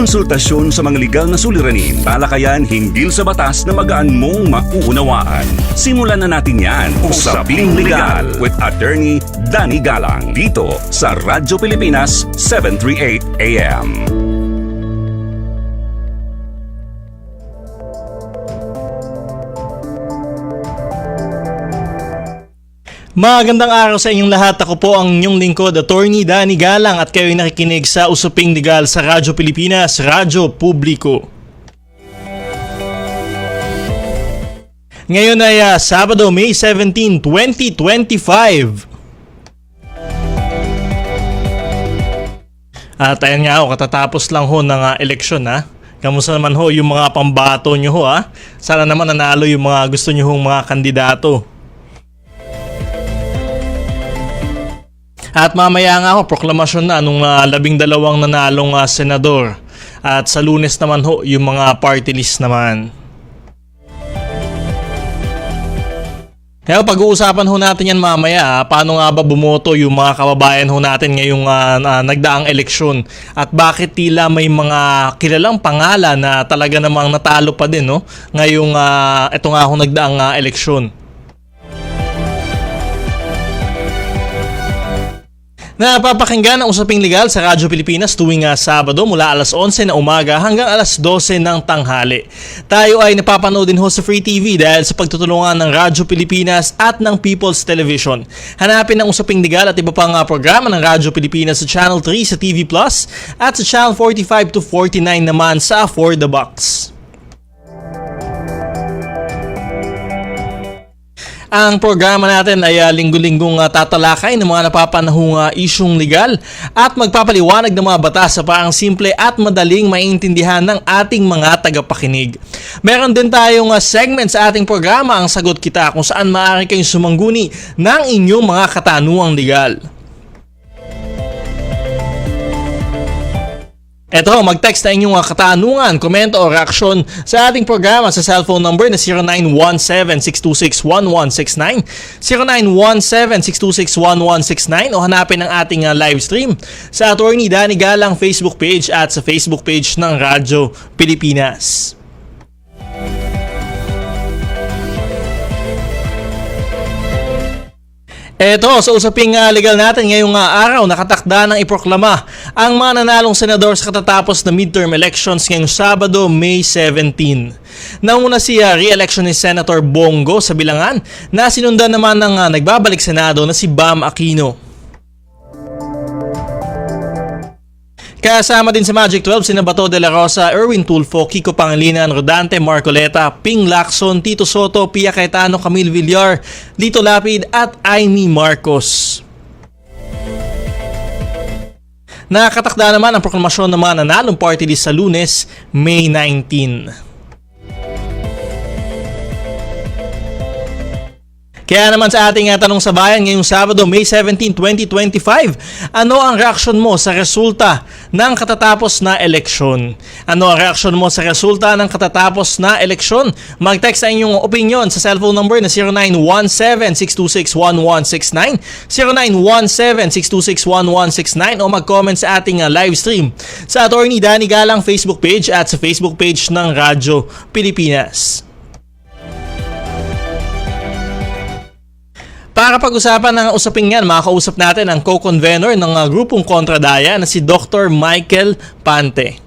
konsultasyon sa mga legal na suliranin, talakayan hinggil sa batas na magaan mong mauunawaan. Simulan na natin yan. Usaping Legal with Attorney Danny Galang dito sa Radyo Pilipinas 738 AM. Magandang araw sa inyong lahat. Ako po ang inyong lingkod, Attorney Danny Galang at kayo'y nakikinig sa Usaping Legal sa Radyo Pilipinas, Radyo Publiko. Ngayon ay ah, Sabado, May 17, 2025. At ayan nga ho, katatapos lang ho ng ah, eleksyon ha. Kamusta naman ho yung mga pambato nyo ho ha? Sana naman nanalo yung mga gusto nyo hong mga kandidato. At mamaya nga ho, proklamasyon na nung ah, labing dalawang nanalong ah, senador. At sa lunes naman ho, yung mga party list naman. Kaya pag-uusapan ho natin yan mamaya, ah, paano nga ba bumoto yung mga kababayan ho natin ngayong ah, ah, nagdaang eleksyon at bakit tila may mga kilalang pangalan na talaga namang natalo pa din no ngayong ah, eto nga ho nagdaang ah, eleksyon. Napapakinggan ang usaping legal sa Radyo Pilipinas tuwing ah, Sabado mula alas 11 na umaga hanggang alas 12 ng tanghali. Tayo ay napapanood din ho sa Free TV dahil sa pagtutulungan ng Radyo Pilipinas at ng People's Television. Hanapin ang usaping legal at iba pang ah, programa ng Radyo Pilipinas sa Channel 3 sa TV Plus at sa Channel 45 to 49 naman sa For the Box. Ang programa natin ay uh, linggo-linggong uh, tatalakay ng mga napapanahong uh, isyong legal at magpapaliwanag ng mga batas sa parang simple at madaling maintindihan ng ating mga tagapakinig. Meron din tayong uh, segment sa ating programa ang Sagot Kita kung saan maaari kayong sumangguni ng inyong mga katanungang legal. Eto, mag-text na inyong katanungan, komento o reaksyon sa ating programa sa cellphone number na 0917-626-1169, 0917-626-1169 o hanapin ang ating uh, live stream sa Attorney Danny Galang Facebook page at sa Facebook page ng Radyo Pilipinas. Eto, sa usaping uh, legal natin ngayong uh, araw, nakatakda ng iproklama ang mga nanalong senador sa katatapos na midterm elections ngayong Sabado, May 17. Nauna si uh, re-election ni Senator Bongo sa bilangan na sinundan naman ng uh, nagbabalik Senado na si Bam Aquino. Kasama din sa Magic 12 sina Bato de la Rosa, Erwin Tulfo, Kiko Pangilinan, Rodante Marcoleta, Ping Lacson, Tito Soto, Pia Cayetano, Camille Villar, Lito Lapid at Amy Marcos. Nakatakda naman ang proklamasyon ng mga nanalong party list sa lunes, May 19. Kaya naman sa ating uh, tanong sa bayan ngayong Sabado, May 17, 2025, ano ang reaksyon mo sa resulta ng katatapos na eleksyon? Ano ang reaksyon mo sa resulta ng katatapos na eleksyon? Mag-text sa inyong opinion sa cellphone number na 0917-626-1169, 0917-626-1169 o mag-comment sa ating uh, live stream sa Attorney Danny Galang Facebook page at sa Facebook page ng Radyo Pilipinas. Para pag-usapan ng usaping yan, makakausap natin ang co-convenor ng uh, grupong Kontradaya na si Dr. Michael Pante.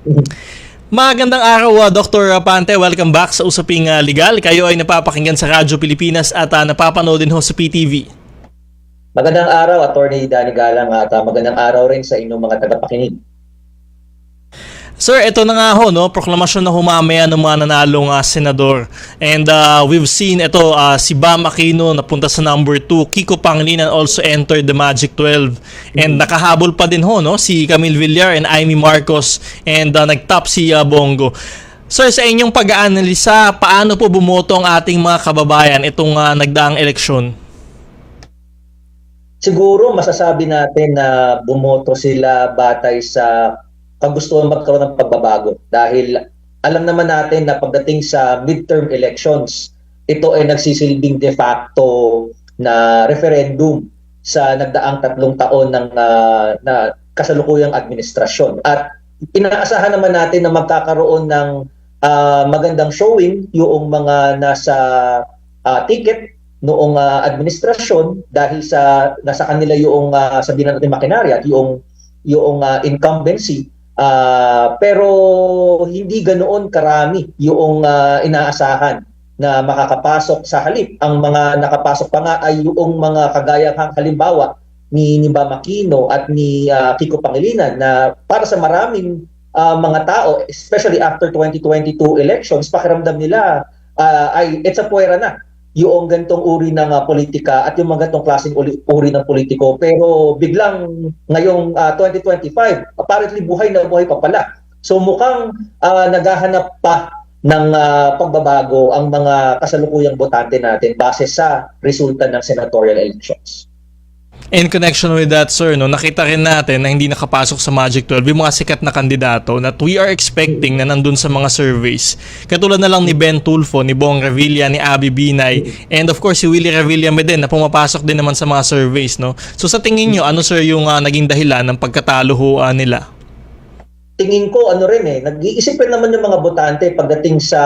Magandang araw, uh, Dr. Pante. Welcome back sa Usaping uh, Legal. Kayo ay napapakinggan sa Radyo Pilipinas at uh, napapanood din ho sa PTV. Magandang araw, Attorney Danny Galang at uh, magandang araw rin sa inyong mga tagapakinig. Sir, ito na nga ho, no? proklamasyon na humamaya ng mga nanalong uh, senador. And uh, we've seen ito, uh, si Bam Aquino napunta sa number 2, Kiko Pangilinan also entered the Magic 12. And nakahabol pa din ho, no? si Camille Villar and Amy Marcos and uh, nag-top si uh, Bongo. Sir, sa inyong pag-aanalisa, paano po bumoto ang ating mga kababayan itong uh, nagdaang eleksyon? Siguro masasabi natin na bumoto sila batay sa kagustuhan magkaroon ng pagbabago dahil alam naman natin na pagdating sa midterm elections, ito ay nagsisilbing de facto na referendum sa nagdaang tatlong taon ng uh, na kasalukuyang administrasyon. At inaasahan naman natin na magkakaroon ng ah, magandang showing yung mga nasa ah, ticket noong ah, administrasyon dahil sa nasa kanila yung uh, sabihin natin makinarya at yung yung ah, incumbency Ah, pero hindi ganoon karami yung ah, inaasahan na makakapasok sa halip. Ang mga nakapasok pa nga ay yung mga kagaya ng halimbawa ni ni Bam Aquino at ni ah, Kiko Pangilinan na para sa maraming ah, mga tao, especially after 2022 elections, pakiramdam nila ah, ay it's a puwera na yung gantong uri ng ah, politika at yung mga gantong klaseng uli- uri ng politiko. Pero biglang ngayong ah, 2025, apparently buhay na buhay pa pala. So mukhang ah, naghahanap pa ng ah, pagbabago ang mga kasalukuyang botante natin base sa resulta ng senatorial elections. In connection with that, sir, no, nakita rin natin na hindi nakapasok sa Magic 12 yung mga sikat na kandidato that we are expecting na nandun sa mga surveys. Katulad na lang ni Ben Tulfo, ni Bong Revilla, ni Abby Binay, and of course si Willie Revillame din na pumapasok din naman sa mga surveys. No? So sa tingin nyo, ano sir yung ah, naging dahilan ng pagkatalo ho, ah, nila? tingin ko ano rin eh, nag-iisip naman yung mga botante pagdating sa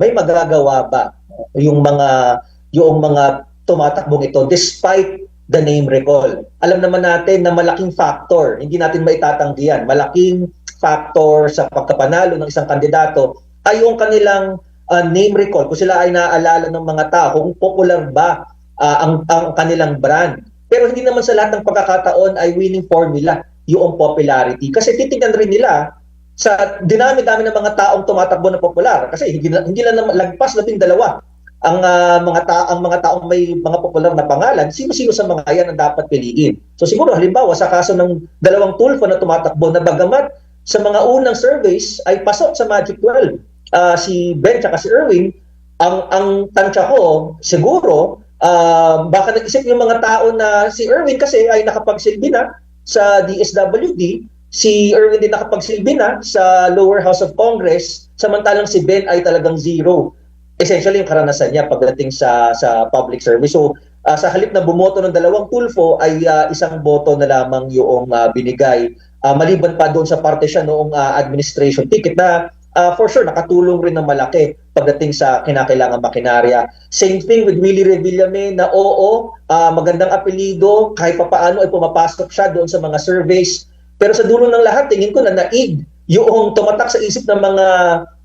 may magagawa ba yung mga yung mga tumatakbong ito despite the name recall. Alam naman natin na malaking factor, hindi natin maitatanggihan, malaking factor sa pagkapanalo ng isang kandidato ay yung kanilang uh, name recall. Kung sila ay naaalala ng mga tao, kung popular ba uh, ang, ang kanilang brand. Pero hindi naman sa lahat ng pagkakataon ay winning formula yung popularity. Kasi titingnan rin nila sa dinami-dami ng mga taong tumatakbo na popular kasi hindi, hindi lang lagpas labing dalawa ang ah, mga ta ang mga taong may mga popular na pangalan, sino-sino sa mga yan ang dapat piliin. So siguro halimbawa sa kaso ng dalawang tulfo na tumatakbo na bagamat sa mga unang surveys ay pasok sa Magic 12. Ah, si Ben at si Erwin, ang ang tansya ko siguro ah, baka nag-isip yung mga tao na si Erwin kasi ay nakapagsilbi na sa DSWD, si Erwin din nakapagsilbi na sa lower house of Congress, samantalang si Ben ay talagang zero. Essentially yung karanasan niya pagdating sa sa public service. So ah, sa halip na bumoto ng dalawang tulfo ay ah, isang boto na lamang yung ah, binigay. Ah, maliban pa doon sa parte siya noong ah, administration ticket na ah, for sure nakatulong rin ng malaki pagdating sa kinakailangan makinarya. Same thing with Willie Revillame na oo, ah, magandang apelido, kahit papaano ay pumapasok siya doon sa mga surveys. Pero sa dulo ng lahat, tingin ko na naig yung tumatak sa isip ng mga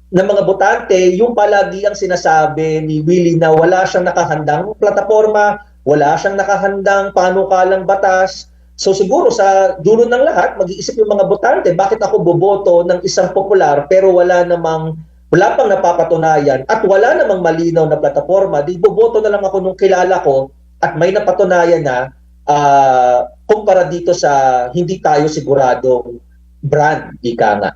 ng mga botante, yung palagi ang sinasabi ni Willie na wala siyang nakahandang plataforma, wala siyang nakahandang panukalang batas. So siguro sa dulo ng lahat, mag-iisip yung mga botante, bakit ako boboto ng isang popular pero wala namang wala pang napapatunayan at wala namang malinaw na plataforma, di boboto na lang ako nung kilala ko at may napatunayan na ah, kumpara dito sa hindi tayo siguradong brand, ika nga.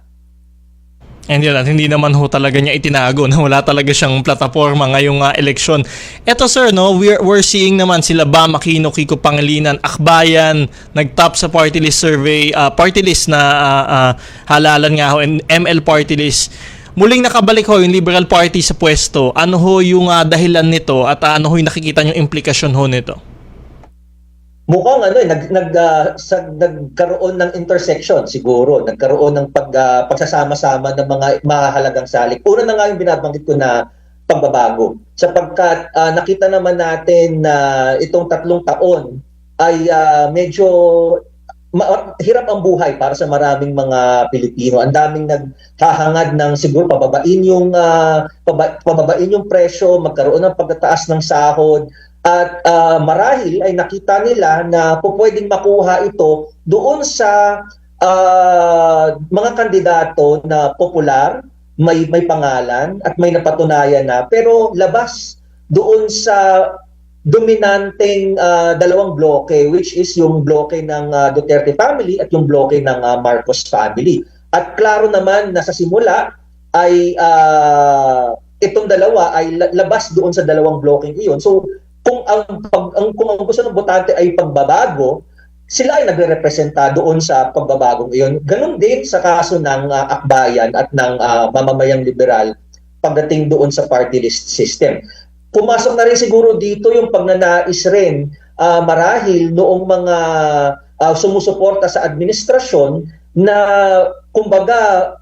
And yun, at hindi naman ho talaga niya itinago na wala talaga siyang plataforma ngayong uh, eleksyon. Eto sir, no, we're, we're seeing naman sila Bam Aquino, Kiko Pangilinan, Akbayan, nag-top sa party list survey, uh, party list na uh, uh, halalan nga ho, and ML party list. Muling nakabalik ho yung Liberal Party sa pwesto. Ano ho yung uh, dahilan nito at uh, ano ho yung nakikita yung implikasyon ho nito? Mukhang ano eh, nag, nag, ah, sa, nagkaroon ng intersection siguro, nagkaroon ng pag, ah, pagsasama-sama ng mga mahalagang salik. Una na nga yung binabanggit ko na pagbabago. Sapagkat ah, nakita naman natin na itong tatlong taon ay ah, medyo ma- hirap ang buhay para sa maraming mga Pilipino. Ang daming naghahangad ng siguro pababain yung paba- pababain yung presyo, magkaroon ng pagtataas ng sahod, at ah, marahil ay nakita nila na po pwedeng makuha ito doon sa ah, mga kandidato na popular, may may pangalan at may napatunayan na pero labas doon sa dominanteng ah, dalawang bloke which is yung bloke ng ah, Duterte family at yung bloke ng ah, Marcos family. At klaro naman na sa simula ay ah, itong dalawa ay la- labas doon sa dalawang blokeng iyon. So kung ang, pag, ang kung ang gusto ng botante ay pagbabago, sila ay nagre-representa doon sa pagbabagong iyon. Ganon din sa kaso ng ah, akbayan at ng ah, mamamayang liberal pagdating doon sa party list system. Pumasok na rin siguro dito yung pagnanais rin ah, marahil noong mga ah, sumusuporta sa administrasyon na kumbaga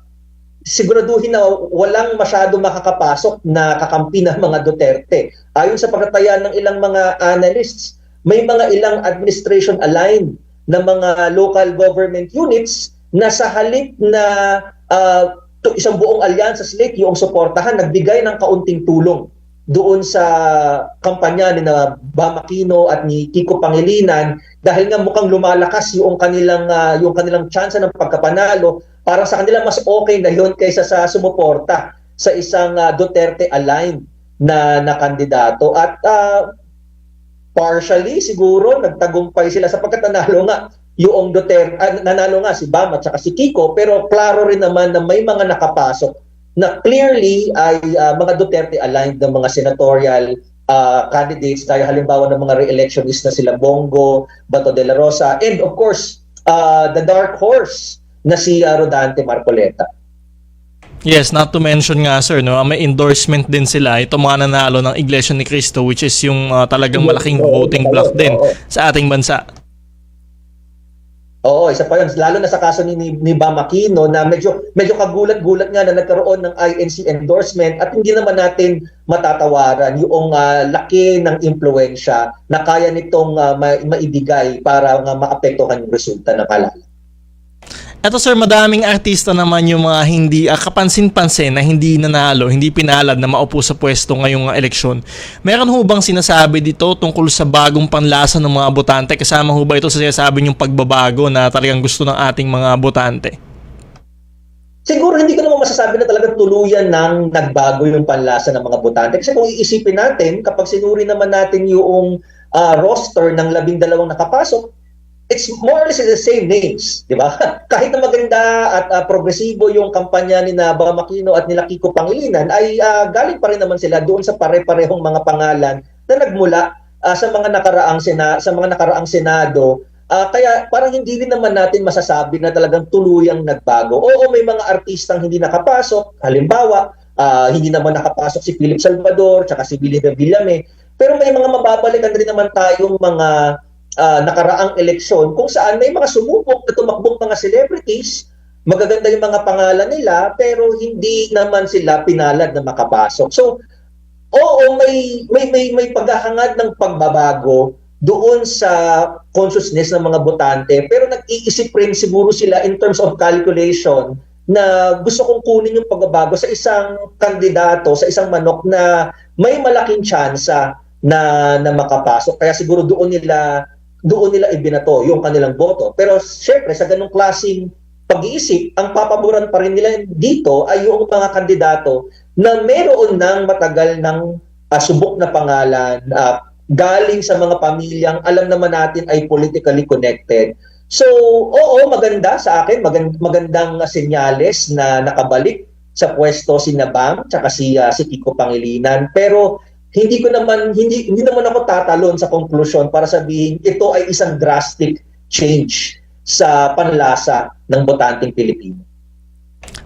siguraduhin na walang masyado makakapasok na kakampi ng mga Duterte. Ayon sa pagkataya ng ilang mga analysts, may mga ilang administration aligned na mga local government units na sa halip na to isang buong alyansa slate yung suportahan, nagbigay ng kaunting tulong doon sa kampanya ni na Bam Aquino at ni Kiko Pangilinan dahil nga mukhang lumalakas yung kanilang ah, yung kanilang tsansa ng pagkapanalo para sa kanila mas okay na yon kaysa sa sumuporta sa isang ah, Duterte aligned na na kandidato. At ah, partially siguro nagtagumpay sila sapagkat nanalo nga yung Duterte ah, nanalo nga si Bam at saka si Kiko. Pero klaro rin naman na may mga nakapasok na clearly ay ah, mga Duterte aligned ng mga senatorial ah, candidates. Tayo halimbawa ng mga re-electionist na sila Bongo, Bato de la Rosa and of course ah, the dark horse na si ah, Rodante Marcoleta. Yes, not to mention nga sir, no, may endorsement din sila. Ito mga nanalo ng Iglesia ni Cristo which is yung ah, talagang malaking voting block din sa ating bansa. Oo, isa pa yun. Lalo na sa kaso ni, ni, ni Bam Aquino na medyo, medyo kagulat-gulat nga na nagkaroon ng INC endorsement at hindi naman natin matatawaran yung ah, laki ng impluensya na kaya nitong ah, ma- maibigay para nga maapektuhan yung resulta ng halalan. Eto sir, madaming artista naman yung mga hindi ah, kapansin-pansin na hindi nanalo, hindi pinalad na maupo sa pwesto ngayong ah, eleksyon. Meron ho bang sinasabi dito tungkol sa bagong panlasa ng mga botante? Kasama ho ba ito sa sinasabi yung pagbabago na talagang gusto ng ating mga botante? Siguro hindi ko naman masasabi na talagang tuluyan ng nagbago yung panlasa ng mga botante. Kasi kung iisipin natin, kapag sinuri naman natin yung ah, roster ng labing dalawang nakapasok, it's more or less the same names, di ba? Kahit na maganda at ah, progresibo yung kampanya ni na Bam Aquino at nila Kiko Pangilinan, ay ah, galing pa rin naman sila doon sa pare-parehong mga pangalan na nagmula ah, sa mga nakaraang sena sa mga nakaraang senado Ah, kaya parang hindi rin naman natin masasabi na talagang tuluyang nagbago. Oo, may mga artistang hindi nakapasok. Halimbawa, ah, hindi naman nakapasok si Philip Salvador, tsaka si Billy Villame. Pero may mga mababalikan rin naman tayong mga ah, nakaraang eleksyon kung saan may mga sumubok na tumakbong mga celebrities, magaganda yung mga pangalan nila, pero hindi naman sila pinalad na makapasok. So, oo, may may may may paghahangad ng pagbabago doon sa consciousness ng mga botante pero nag-iisip rin siguro sila in terms of calculation na gusto kong kunin yung pagbabago sa isang kandidato, sa isang manok na may malaking tsansa na na makapasok. Kaya siguro doon nila doon nila ibinato yung kanilang boto. Pero syempre sa ganung klasing pag-iisip, ang papaboran pa rin nila dito ay yung mga kandidato na meron ng matagal ng ah, subok na pangalan, ah, galing sa mga pamilyang alam naman natin ay politically connected. So, oo, maganda sa akin, magand- magandang uh, senyales na nakabalik sa pwesto si Nabang tsaka si ah, si Kiko Pangilinan. Pero hindi ko naman hindi hindi naman ako tatalon sa conclusion para sabihin ito ay isang drastic change sa panlasa ng botanteng Pilipino.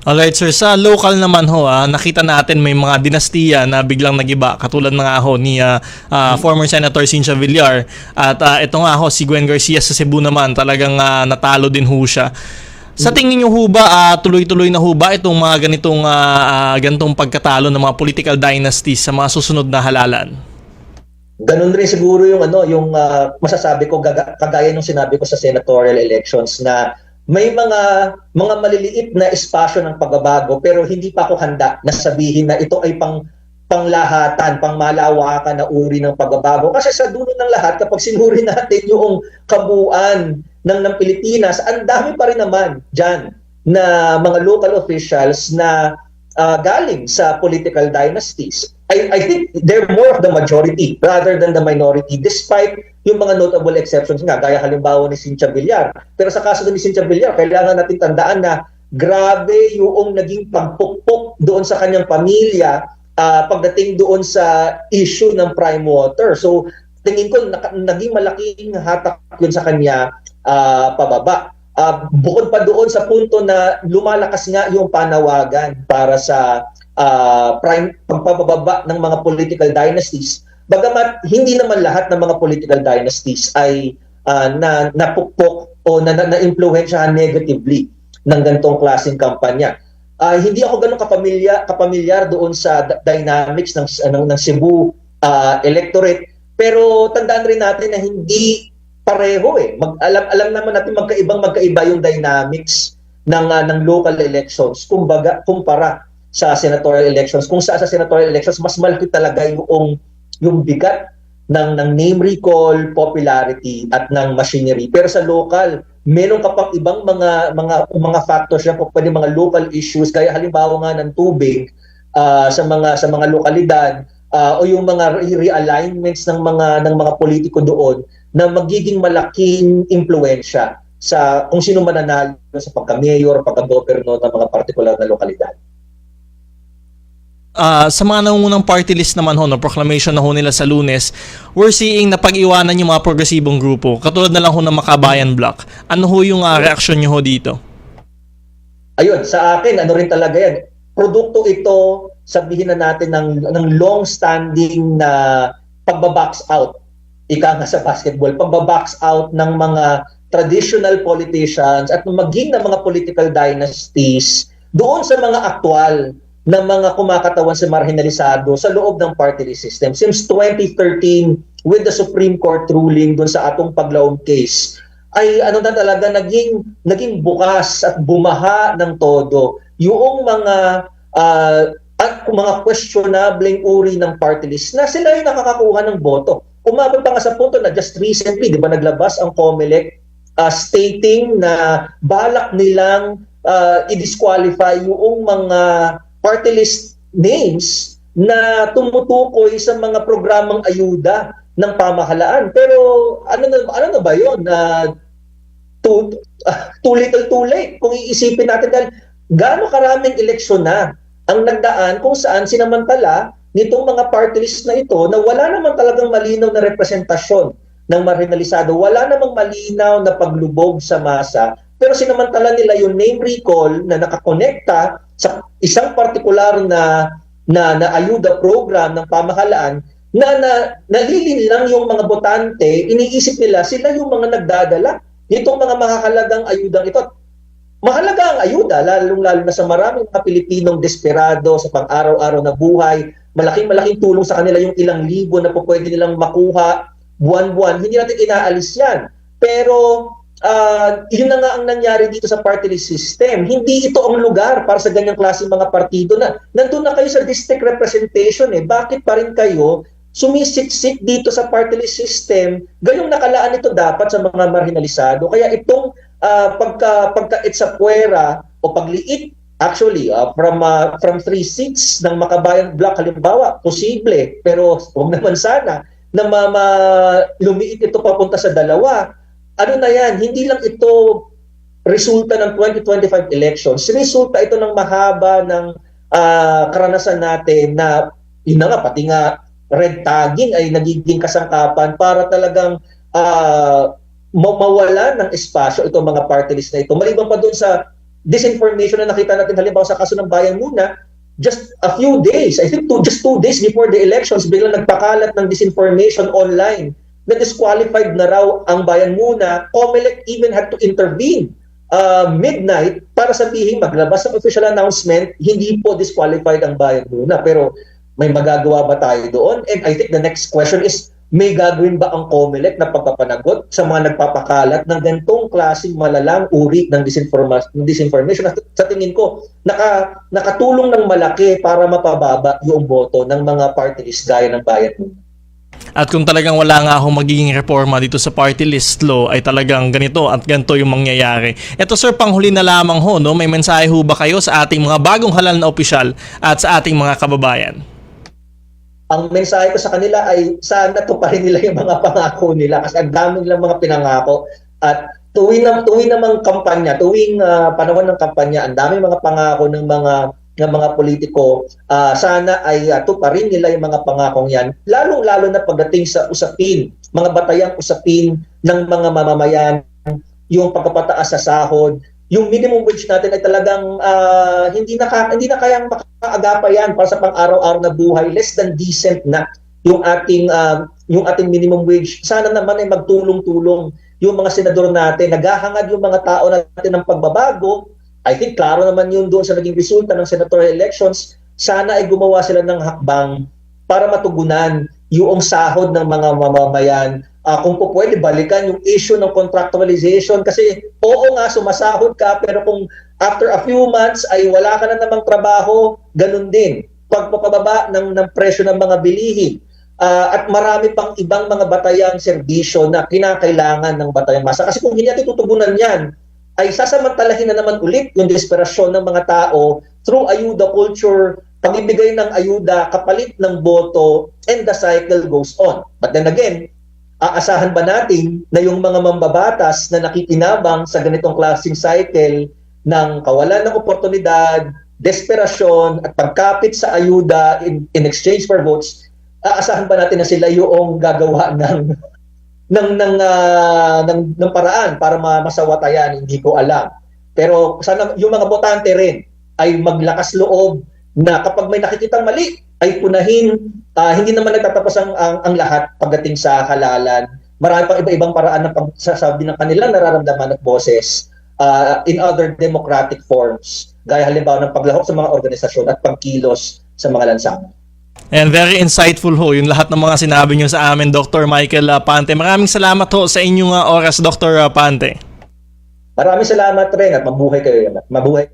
Alright sir, sa local naman ho, ah, nakita natin may mga dinastiya na biglang nagiba katulad na nga ho ni ah, ah, former Senator Cynthia Villar at ah, ito nga ho si Gwen Garcia sa Cebu naman talagang ah, natalo din ho siya. Sa tingin niyo ho ba ah, tuloy-tuloy na ho ba itong mga ganitong ah, ganitong pagkatalo ng mga political dynasties sa mga susunod na halalan? Ganun rin siguro yung ano, yung ah, masasabi ko gaga- kagaya ng sinabi ko sa senatorial elections na may mga mga maliliit na espasyo ng pagbabago pero hindi pa ako handa na sabihin na ito ay pang panglahatan, pangmalawakan na uri ng pagbabago. Kasi sa dulo ng lahat, kapag sinuri natin yung kabuuan ng, ng Pilipinas, ang dami pa rin naman dyan na mga local officials na ah, galing sa political dynasties. I, I think they're more of the majority rather than the minority despite yung mga notable exceptions nga, gaya halimbawa ni Cynthia Villar. Pero sa kaso ni Cynthia Villar, kailangan natin tandaan na grabe yung naging pagpukpok doon sa kanyang pamilya ah, pagdating doon sa issue ng prime water. So, tingin ko naka- naging malaking hatak yun sa kanya ah, pababa. Ah, bukod pa doon sa punto na lumalakas nga yung panawagan para sa ah, prime pagpapababa ng mga political dynasties. Bagamat hindi naman lahat ng mga political dynasties ay ah, na napukpok o na, na, na-impluwensyahan negatively ng ganitong klaseng kampanya. Ah, hindi ako ganun kapamilya kapamilyar doon sa dynamics ng ng, ng Cebu ah, electorate pero tandaan rin natin na hindi pareho eh. Mag, alam alam naman natin magkaibang magkaiba yung dynamics ng ah, ng local elections kumbaga kumpara sa senatorial elections. Kung sa sa senatorial elections mas malaki talaga yung yung bigat ng ng name recall, popularity at ng machinery. Pero sa local, meron ka pang ibang mga mga mga factors yan, pwede mga local issues kaya halimbawa nga ng tubig ah, sa mga sa mga lokalidad ah, o yung mga re- realignments ng mga ng mga politiko doon na magiging malaking impluwensya sa kung sino mananalo sa pagka-mayor, pagka-governor ng mga partikular na lokalidad. Ah, sa mga nangungunang party list naman ho, no, proclamation na ho nila sa lunes, we're seeing na pag-iwanan yung mga progresibong grupo. Katulad na lang ho ng Makabayan Block. Ano ho yung ah, reaction nyo ho dito? Ayun, sa akin, ano rin talaga yan. Produkto ito, sabihin na natin, ng, ng long-standing na pagbabox out. Ika nga sa basketball, pagbabox out ng mga traditional politicians at maging ng mga political dynasties doon sa mga aktual na mga kumakatawan sa marginalisado sa loob ng party system. Since 2013, with the Supreme Court ruling doon sa atong paglaom case, ay ano na talaga naging naging bukas at bumaha ng todo yung mga ah, at mga questionable uri ng party list na sila yung nakakakuha ng boto. Umabot pa nga sa punto na just recently, di ba naglabas ang COMELEC ah, stating na balak nilang ah, i-disqualify yung mga party list names na tumutukoy sa mga programang ayuda ng pamahalaan. Pero ano na ano na ba 'yon na too, ah, too little too late kung iisipin natin dahil gaano karaming eleksyon na ang nagdaan kung saan sinamantala nitong mga party list na ito na wala naman talagang malinaw na representasyon ng marginalisado, wala namang malinaw na paglubog sa masa, pero sinamantala nila yung name recall na nakakonekta sa isang partikular na na, na ayuda program ng pamahalaan na, na nalilin lang yung mga botante, iniisip nila sila yung mga nagdadala nitong mga makakalagang ayudang ito. Mahalaga ang ayuda, lalong-lalo na sa maraming mga Pilipinong desperado sa pang-araw-araw na buhay. Malaking-malaking tulong sa kanila yung ilang libo na po pwede nilang makuha buwan-buwan. Hindi natin inaalis yan. Pero ah, yun na nga ang nangyari dito sa party list system. Hindi ito ang lugar para sa ganyang klaseng mga partido na nandun na kayo sa district representation eh. Bakit pa rin kayo sumisiksik dito sa party list system, gayong nakalaan ito dapat sa mga marginalisado. Kaya itong ah, pagka pagka puwera o pagliit actually ah, from ah, from 3 seats ng Makabayan Block halimbawa posible pero wag naman sana na ma, ma- lumiit ito papunta sa dalawa. Ano na yan? Hindi lang ito resulta ng 2025 elections. Resulta ito ng mahaba ng ah, karanasan natin na yun na nga pati nga red tagging ay nagiging kasangkapan para talagang ma- mawala ng espasyo itong mga party list na ito. Maliban pa doon sa disinformation na nakita natin halimbawa sa kaso ng Bayan Muna, just a few days, I think two, just two days before the elections, biglang nagpakalat ng disinformation online na disqualified na raw ang Bayan Muna. COMELEC even had to intervene uh, midnight para sabihin maglabas ng official announcement, hindi po disqualified ang Bayan Muna. Pero may magagawa ba tayo doon? And I think the next question is, may gagawin ba ang COMELEC na pagpapanagot sa mga nagpapakalat ng ganitong klaseng malalang uri ng disinformation, disinformation? At sa tingin ko, naka, nakatulong ng malaki para mapababa yung boto ng mga party list gaya ng bayan. At kung talagang wala nga akong magiging reforma dito sa party list law ay talagang ganito at ganito yung mangyayari. Ito sir, panghuli na lamang ho, no? may mensahe ho ba kayo sa ating mga bagong halal na opisyal at sa ating mga kababayan? Ang mensahe ko sa kanila ay sana tuparin nila yung mga pangako nila kasi ang dami nilang mga pinangako. At tuwing na tuwing namang kampanya, tuwing ah, panahon ng kampanya, ang dami mga pangako ng mga ng mga politiko, ah, sana ay uh, tuparin nila yung mga pangakong yan, lalong-lalo na pagdating sa usapin, mga batayang usapin ng mga mamamayan, yung pagpapataas sa sahod, yung minimum wage natin ay talagang ah, hindi na hindi na kayang makaagapa yan para sa pang-araw-araw na buhay less than decent na yung ating ah, yung ating minimum wage sana naman ay magtulong-tulong yung mga senador natin naghahangad yung mga tao natin ng pagbabago I think klaro naman yun doon sa naging resulta ng senatorial elections. Sana ay gumawa sila ng hakbang para matugunan yung sahod ng mga mamamayan. Ah, kung po pwede, balikan yung issue ng contractualization kasi oo nga, sumasahod ka pero kung after a few months ay wala ka na namang trabaho, ganun din. Pagpapababa ng, ng presyo ng mga bilihin. Ah, at marami pang ibang mga batayang serbisyo na kinakailangan ng batayang masa. Kasi kung hindi natin tutugunan yan, ay sasamantalahin na naman ulit yung desperasyon ng mga tao through ayuda culture, pagibigay ng ayuda, kapalit ng boto, and the cycle goes on. But then again, aasahan ba natin na yung mga mambabatas na nakikinabang sa ganitong klaseng cycle ng kawalan ng oportunidad, desperasyon, at pagkapit sa ayuda in, in exchange for votes, aasahan ba natin na sila yung gagawa ng ng ng, ah, ng ng paraan para ma- masawatayan? Hindi ko alam. Pero sana yung mga botante rin ay maglakas loob na kapag may nakikitang mali ay punahin ah, hindi naman nagtatapos ang, ang ang lahat pagdating sa halalan marami pang iba-ibang paraan ng pagsasabi ng kanilang nararamdaman at boses ah, in other democratic forms gaya halimbawa ng paglahok sa mga organisasyon at pagkilos sa mga lansangan And very insightful ho yung lahat ng mga sinabi nyo sa amin, Dr. Michael uh, Pante. Maraming salamat ho sa inyong uh, oras, Dr. uh, Pante. Maraming salamat rin at mabuhay kayo. Mabuhay.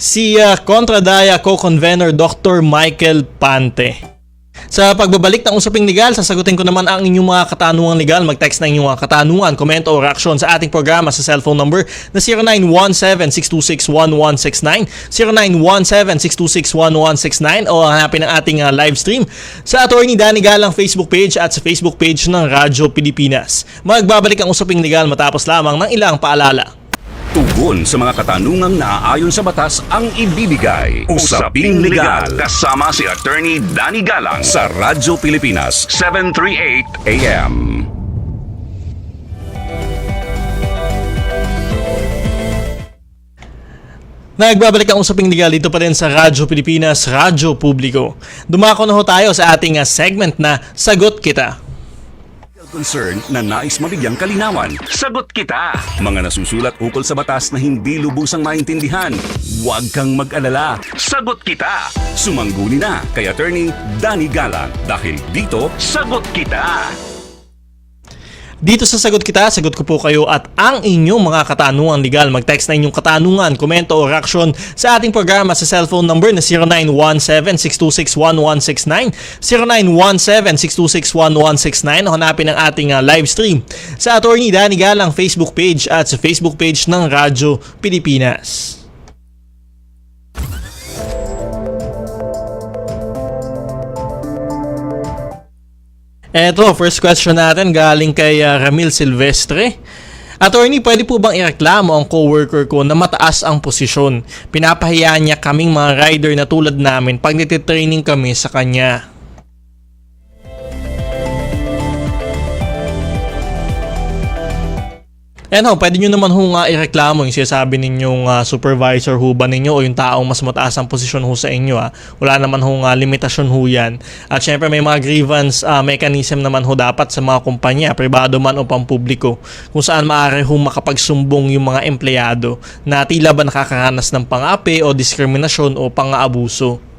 Si uh, Contradaya Co-Convenor Dr. Michael Pante. Sa pagbabalik ng usaping legal, sasagutin ko naman ang inyong mga katanungang legal. Mag-text na inyong mga katanungan, komento o reaksyon sa ating programa sa cellphone number na 0917-626-1169, 0917-626-1169 o hanapin ang ating uh, live stream sa Attorney Danny Galang Facebook page at sa Facebook page ng Radyo Pilipinas. Magbabalik ang usaping legal matapos lamang ng ilang paalala. Tugon sa mga katanungang naaayon sa batas ang ibibigay. Usaping Legal kasama si Attorney Danny Galang sa Radyo Pilipinas 738 AM. Nagbabalik ang usaping legal dito pa rin sa Radyo Pilipinas, Radyo Publiko. Dumako na ho tayo sa ating uh, segment na Sagot Kita. Concern na nais mabigyang kalinawan. Sagot kita! Mga nasusulat ukol sa batas na hindi lubusang maintindihan. Huwag kang mag-alala. Sagot kita! Sumangguni na kay Attorney Danny Galang dahil dito, Sagot Kita! Dito sa Sagot Kita, sagot ko po kayo at ang inyong mga katanungan legal. Mag-text na inyong katanungan, komento o reaksyon sa ating programa sa cellphone number na 0917-626-1169, 0917-626-1169 o hanapin ang ating uh, live stream sa Attorney Danny Galang Facebook page at sa Facebook page ng Radyo Pilipinas. Eto, first question natin galing kay uh, Ramil Silvestre. Attorney, pwede po bang ireklamo ang coworker ko na mataas ang posisyon? Pinapahiya niya kaming mga rider na tulad namin pag nititraining kami sa kanya. Yan ho, pwede nyo naman ho nga ireklamo yung sinasabi ninyong ah, supervisor ho ba ninyo o yung taong mas mataas ang posisyon ho sa inyo. Ha. Wala naman ho nga limitasyon ho yan. At syempre may mga grievance ah, mechanism naman ho dapat sa mga kumpanya, pribado man o pampubliko, kung saan maaari ho makapagsumbong yung mga empleyado na tila ba nakakaranas ng pangapi o diskriminasyon o pang-aabuso.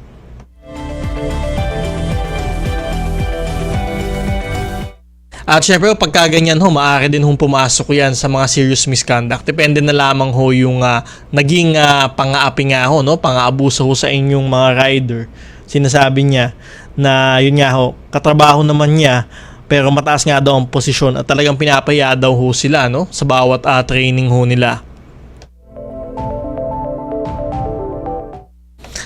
At syempre, pagka ganyan ho, maaari din hong pumasok yan sa mga serious misconduct. Depende na lamang ho yung ah, naging uh, pang-aapi nga ho, no? pang-aabuso ho sa inyong mga rider. Sinasabi niya na yun nga ho, katrabaho naman niya, pero mataas nga daw ang posisyon at talagang pinapaya daw ho sila no? sa bawat ah, training ho nila.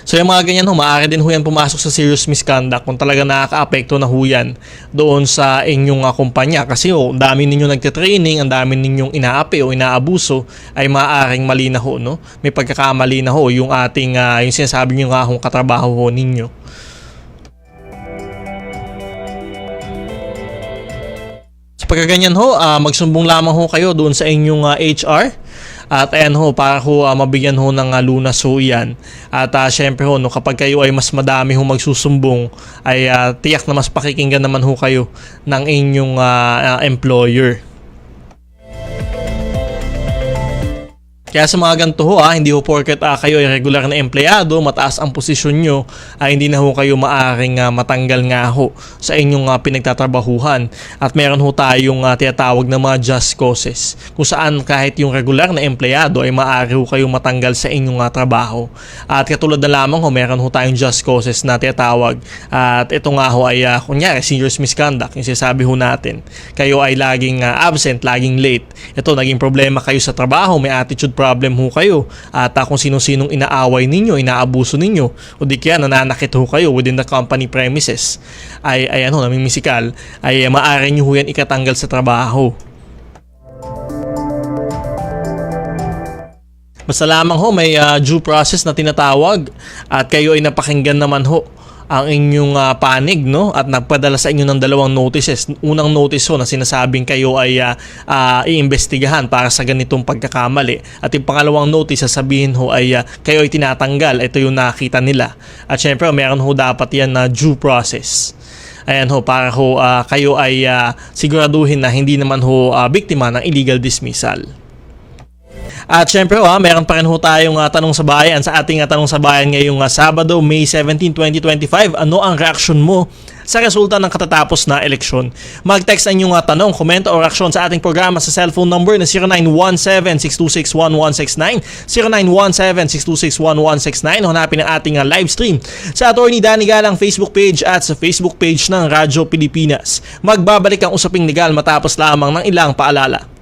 So yung mga ganyan ho, maaari din ho yan pumasok sa serious misconduct kung talaga nakaka-apekto na ho yan doon sa inyong uh, kumpanya. Kasi ho, ang dami ninyong nagte-training, ang dami ninyong inaapi o inaabuso ay maaaring mali na ho. No? May pagkakamali na ho yung ating, uh, yung sinasabi nyo nga hong katrabaho ho ninyo. Sa pagkaganyan ho, uh, magsumbong lamang ho kayo doon sa inyong uh, HR at ayan ho, para ho uh, mabigyan ho ng uh, lunas ho yan. At uh, syempre ho, no, kapag kayo ay mas madami ho magsusumbong, ay uh, tiyak na mas pakikinggan naman ho kayo ng inyong uh, uh, employer. Kaya sa mga ganito ho, ah, hindi ho porket ah, kayo ay regular na empleyado, mataas ang posisyon nyo, ay hindi na ho kayo maaring ah, matanggal nga ho sa inyong ah, pinagtatrabahuhan. At meron ho tayong ah, tinatawag na mga just causes, kung saan kahit yung regular na empleyado ay maaari ho kayong matanggal sa inyong ah, trabaho. At katulad na lamang ho, meron ho tayong just causes na tinatawag. At ito nga ho ay, ah, kunyari, serious misconduct, yung sinasabi ho natin. Kayo ay laging ah, absent, laging late. Ito, naging problema kayo sa trabaho, may attitude problem ho kayo. At ah, kung sino-sinong inaaway ninyo, inaabuso ninyo, o di kaya nananakit ho kayo within the company premises, ay, ay ano, namimisikal, ay ah, maaari nyo ho yan ikatanggal sa trabaho. Basta lamang ho, may ah, due process na tinatawag at kayo ay napakinggan naman ho ang inyong ah, panig no at nagpadala sa inyo ng dalawang notices. Unang notice ho na sinasabing kayo ay ah, ah, iimbestigahan para sa ganitong pagkakamali. At yung pangalawang notice sasabihin ho ay ah, kayo ay tinatanggal. Ito yung nakita nila. At syempre meron ho dapat yan na due process. Ayan ho, para ho ah, kayo ay ah, siguraduhin na hindi naman ho ah, biktima ng illegal dismissal. At syempre, ah, meron pa rin ho tayong ah, tanong sa bayan sa ating ah, tanong sa bayan ngayong ah, Sabado, May 17, 2025. Ano ang reaksyon mo sa resulta ng katatapos na eleksyon? Mag-text ang inyong ah, tanong, komento o reaksyon sa ating programa sa cellphone number na 0917-626-1169, 0917-626-1169. Hanapin ang ating ah, live stream sa Attorney Danny Galang Facebook page at sa Facebook page ng Radyo Pilipinas. Magbabalik ang usaping legal matapos lamang ng ilang paalala.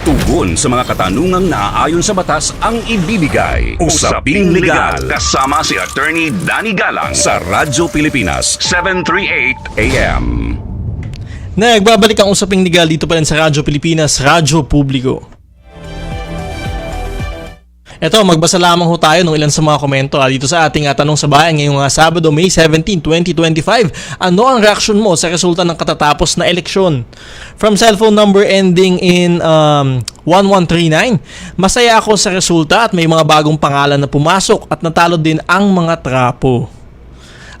Tugon sa mga katanungang naaayon sa batas ang ibibigay. Usaping Legal kasama si Attorney Danny Galang sa Radyo Pilipinas 738 AM. Nagbabalik ang usaping legal dito pa rin sa Radyo Pilipinas, Radyo Publiko. Ito, magbasa lamang ho tayo ng ilan sa mga komento ah, dito sa ating ah, tanong sa bayan ngayong ah, Sabado, May 17, 2025. Ano ang reaksyon mo sa resulta ng katatapos na eleksyon? From cellphone number ending in um, 1139, masaya ako sa resulta at may mga bagong pangalan na pumasok at natalo din ang mga trapo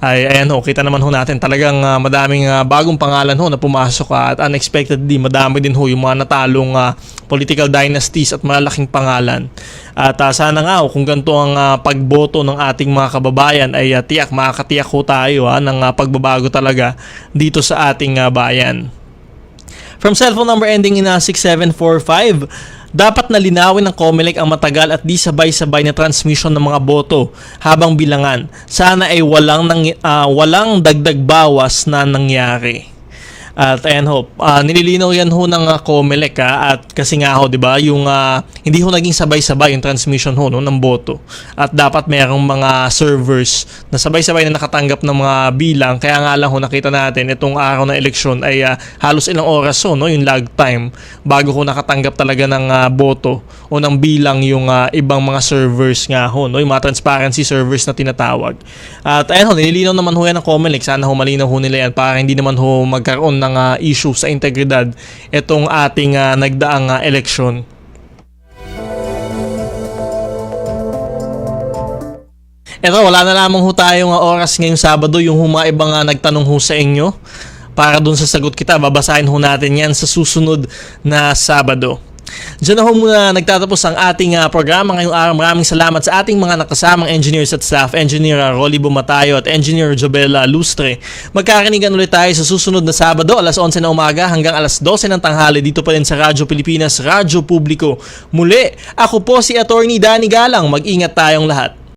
ay ayan ho, kita naman ho natin talagang ah, madaming ah, bagong pangalan ho na pumasok ah, at unexpectedly madami din ho yung mga natalong ah, political dynasties at malalaking pangalan. At ah, sana nga ho, kung ganito ang ah, pagboto ng ating mga kababayan ay ah, tiyak, makakatiyak ho tayo ah, ng ah, pagbabago talaga dito sa ating ah, bayan. From cellphone number ending in uh, 6745, dapat na linawin ng COMELEC ang matagal at di sabay-sabay na transmission ng mga boto habang bilangan. Sana ay walang, nang, ah, walang dagdag bawas na nangyari. At ayan ho, ah, nililinaw yan ho ng uh, COMELEC ha, at kasi nga ho, 'di ba, yung ah, hindi ho naging sabay-sabay yung transmission ho no, ng boto. At dapat merong mga servers na sabay-sabay na nakatanggap ng mga bilang. Kaya nga lang ho nakita natin itong araw ng eleksyon ay ah, halos ilang oras ho no, yung lag time bago ho nakatanggap talaga ng ah, boto o ng bilang yung ah, ibang mga servers nga ho, no, yung mga transparency servers na tinatawag. At ayan ho, nililinaw naman ho yan ng COMELEC. Sana ho malinaw ho nila yan para hindi naman ho magkaroon ng ah, issue sa integridad itong ating ah, nagdaang ah, eleksyon. Eto, wala na lamang ho tayong ah, oras ngayong Sabado. Yung huma ibang ah, nagtanong ho sa inyo. Para dun sa sagot kita, babasahin ho natin yan sa susunod na Sabado. Diyan na ho muna nagtatapos ang ating ah, programa ngayong araw. Maraming salamat sa ating mga nakasamang engineers at staff, Engineer ah, Rolly Bumatayo at Engineer Jobela Lustre. Magkarinigan ulit tayo sa susunod na Sabado, alas 11 na umaga hanggang alas 12 ng tanghali dito pa rin sa Radyo Pilipinas, Radyo Publiko. Muli, ako po si Attorney Danny Galang. Mag-ingat tayong lahat.